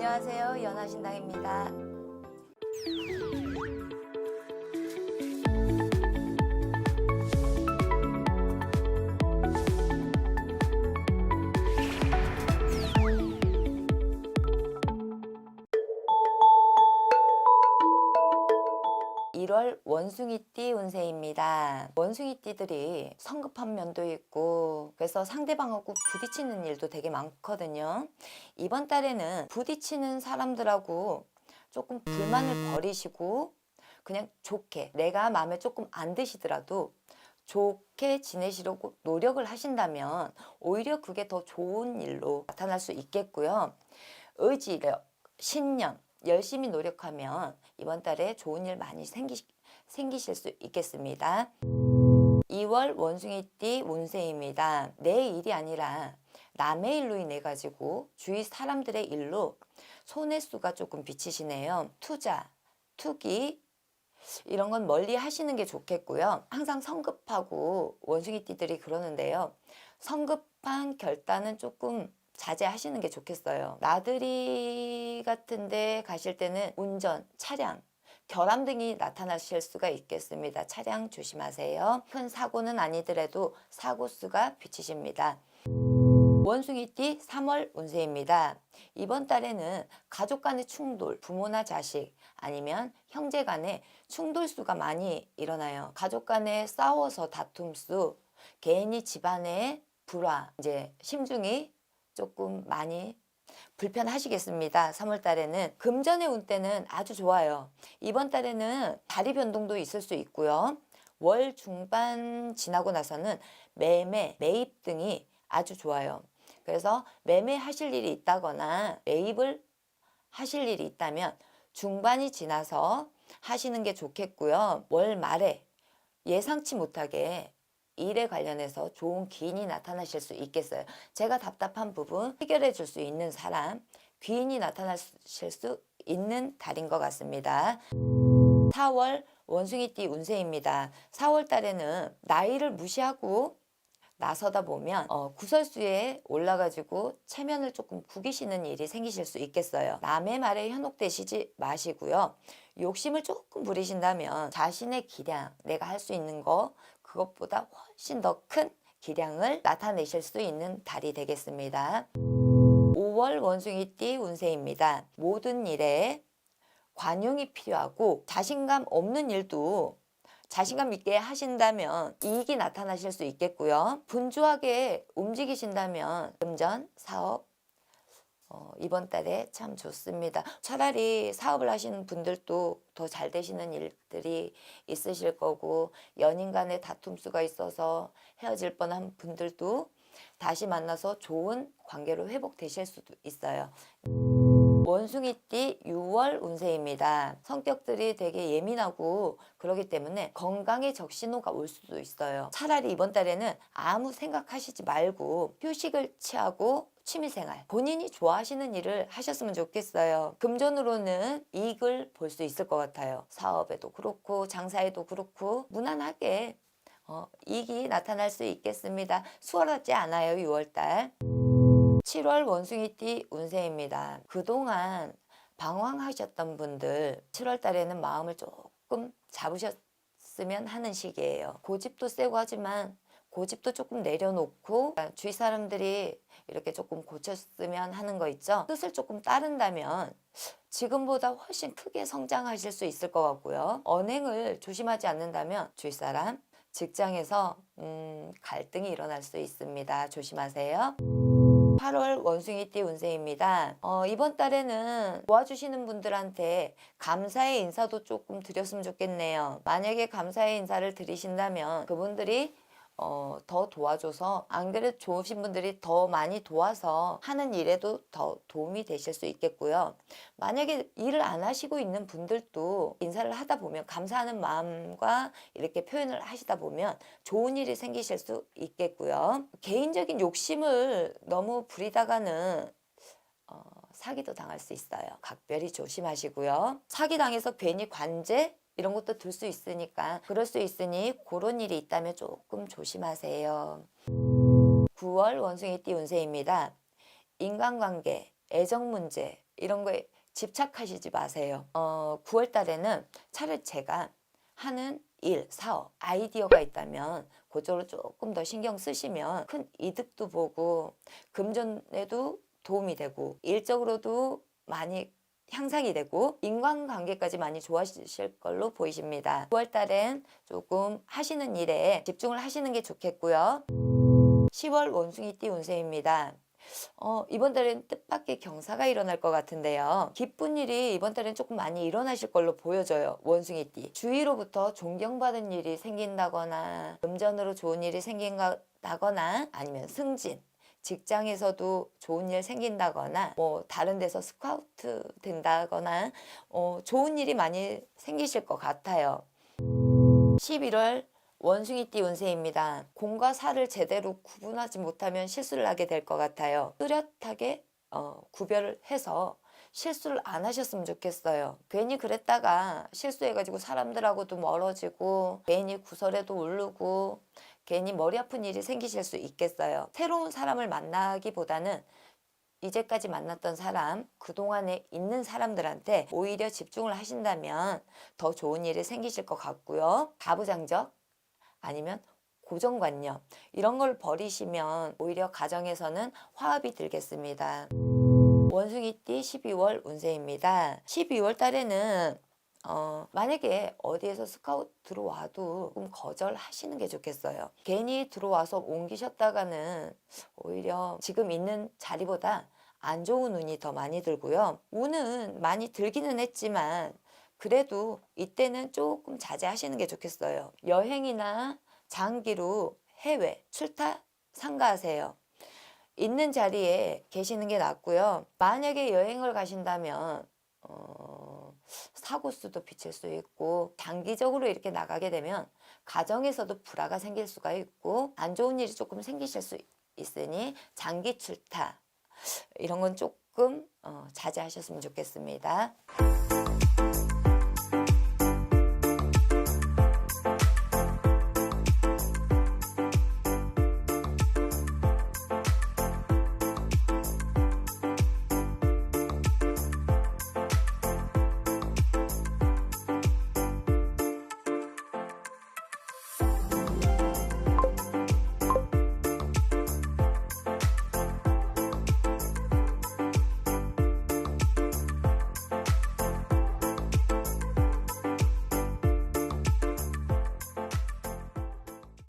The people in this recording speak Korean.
안녕하세요. 연하신당입니다. 1월 원숭이띠 운세입니다. 원숭이띠들이 성급한 면도 있고 그래서 상대방하고 부딪히는 일도 되게 많거든요. 이번 달에는 부딪히는 사람들하고 조금 불만을 버리시고 그냥 좋게 내가 마음에 조금 안 드시더라도 좋게 지내시려고 노력을 하신다면 오히려 그게 더 좋은 일로 나타날 수 있겠고요. 의지력, 신념, 열심히 노력하면 이번 달에 좋은 일 많이 생기, 생기실 수 있겠습니다. 2월 원숭이띠 운세입니다. 내 일이 아니라 남의 일로 인해 가지고 주위 사람들의 일로 손해수가 조금 비치시네요. 투자, 투기 이런 건 멀리 하시는 게 좋겠고요. 항상 성급하고 원숭이띠들이 그러는데요. 성급한 결단은 조금 자제하시는 게 좋겠어요. 나들이 같은데 가실 때는 운전, 차량, 결함 등이 나타나실 수가 있겠습니다. 차량 조심하세요. 큰 사고는 아니더라도 사고 수가 비치십니다. 원숭이띠 3월 운세입니다. 이번 달에는 가족 간의 충돌, 부모나 자식 아니면 형제 간의 충돌 수가 많이 일어나요. 가족 간에 싸워서 다툼 수, 개인이 집안의 불화, 이제 심중이 조금 많이 불편하시겠습니다. 3월 달에는 금전의 운 때는 아주 좋아요. 이번 달에는 다리 변동도 있을 수 있고요. 월 중반 지나고 나서는 매매, 매입 등이 아주 좋아요. 그래서 매매하실 일이 있다거나 매입을 하실 일이 있다면 중반이 지나서 하시는 게 좋겠고요. 월 말에 예상치 못하게 일에 관련해서 좋은 기인이 나타나실 수 있겠어요. 제가 답답한 부분 해결해 줄 수 있는 사람, 귀인이 나타나실 수 있는 달인 것 같습니다. 4월 원숭이띠 운세입니다. 4월 달에는 나이를 무시하고 나서다 보면 어, 구설수에 올라가지고 체면을 조금 구기시는 일이 생기실 수 있겠어요. 남의 말에 현혹되시지 마시고요. 욕심을 조금 부리신다면 자신의 기량, 내가 할 수 있는 거 그것보다 훨씬 더 큰 기량을 나타내실 수 있는 달이 되겠습니다. 5월 원숭이띠 운세입니다. 모든 일에 관용이 필요하고 자신감 없는 일도 자신감 있게 하신다면 이익이 나타나실 수 있겠고요. 분주하게 움직이신다면 금전, 사업, 어, 이번 달에 참 좋습니다. 차라리 사업을 하시는 분들도 더 잘 되시는 일들이 있으실 거고 연인 간의 다툼수가 있어서 헤어질 뻔한 분들도 다시 만나서 좋은 관계로 회복되실 수도 있어요. 원숭이띠 6월 운세입니다. 성격들이 되게 예민하고 그러기 때문에 건강에 적신호가 올 수도 있어요. 차라리 이번 달에는 아무 생각하시지 말고 휴식을 취하고 취미생활 본인이 좋아하시는 일을 하셨으면 좋겠어요. 금전으로는 이익을 볼 수 있을 것 같아요. 사업에도 그렇고 장사에도 그렇고 무난하게 어, 이익이 나타날 수 있겠습니다. 수월하지 않아요 6월달. 7월 원숭이띠 운세입니다. 그동안 방황하셨던 분들 7월 달에는 마음을 조금 잡으셨으면 하는 시기예요. 고집도 세고 하지만 고집도 조금 내려놓고 주위 사람들이 이렇게 조금 고쳤으면 하는 거 있죠. 뜻을 조금 따른다면 지금보다 훨씬 크게 성장하실 수 있을 것 같고요. 언행을 조심하지 않는다면 주위 사람, 직장에서 음, 갈등이 일어날 수 있습니다. 조심하세요. 8월 원숭이띠 운세입니다. 어, 이번 달에는 도와주시는 분들한테 감사의 인사도 조금 드렸으면 좋겠네요. 만약에 감사의 인사를 드리신다면 그분들이 어, 더 도와줘서 안 그래도 좋으신 분들이 더 많이 도와서 하는 일에도 더 도움이 되실 수 있겠고요. 만약에 일을 안 하시고 있는 분들도 인사를 하다 보면 감사하는 마음과 이렇게 표현을 하시다 보면 좋은 일이 생기실 수 있겠고요. 개인적인 욕심을 너무 부리다가는 어, 사기도 당할 수 있어요. 각별히 조심하시고요. 사기 당해서 괜히 관제 이런 것도 들 수 있으니까 그럴 수 있으니 그런 일이 있다면 조금 조심하세요. 9월 원숭이띠 운세입니다. 인간관계, 애정 문제, 이런 거에 집착하시지 마세요. 어, 9월 달에는 차라리 제가 하는 일, 사업, 아이디어가 있다면 그쪽으로 조금 더 신경 쓰시면 큰 이득도 보고 금전에도 도움이 되고 일적으로도 많이 향상이 되고 인간관계까지 많이 좋아지실 걸로 보이십니다. 9월 달엔 조금 하시는 일에 집중을 하시는 게 좋겠고요. 10월 원숭이 띠 운세입니다. 어, 이번 달엔 뜻밖의 경사가 일어날 것 같은데요. 기쁜 일이 이번 달엔 조금 많이 일어나실 걸로 보여져요. 원숭이띠. 주위로부터 존경받은 일이 생긴다거나 금전으로 좋은 일이 생긴다거나 아니면 승진. 직장에서도 좋은 일 생긴다거나 뭐 다른 데서 스카우트 된다거나 어, 좋은 일이 많이 생기실 것 같아요. 11월 원숭이띠 운세입니다. 공과 사를 제대로 구분하지 못하면 실수를 하게 될 것 같아요. 뚜렷하게 어, 구별을 해서 실수를 안 하셨으면 좋겠어요. 괜히 그랬다가 실수해가지고 사람들하고도 멀어지고 괜히 구설에도 오르고 괜히 머리 아픈 일이 생기실 수 있겠어요. 새로운 사람을 만나기보다는 이제까지 만났던 사람, 그동안에 있는 사람들한테 오히려 집중을 하신다면 더 좋은 일이 생기실 것 같고요. 가부장적 아니면 고정관념 이런 걸 버리시면 오히려 가정에서는 화합이 들겠습니다. 원숭이띠 12월 운세입니다. 12월 달에는 어, 만약에 어디에서 스카우트 들어와도 조금 거절하시는 게 좋겠어요. 괜히 들어와서 옮기셨다가는 오히려 지금 있는 자리보다 안 좋은 운이 더 많이 들고요. 운은 많이 들기는 했지만 그래도 이때는 조금 자제하시는 게 좋겠어요. 여행이나 장기로 해외 출타 상가하세요. 있는 자리에 계시는 게 낫고요. 만약에 여행을 가신다면 어, 사고 수도 비칠 수 있고 장기적으로 이렇게 나가게 되면 가정에서도 불화가 생길 수가 있고 안 좋은 일이 조금 생기실 수 있으니 장기 출타 이런 건 조금 어, 자제하셨으면 좋겠습니다.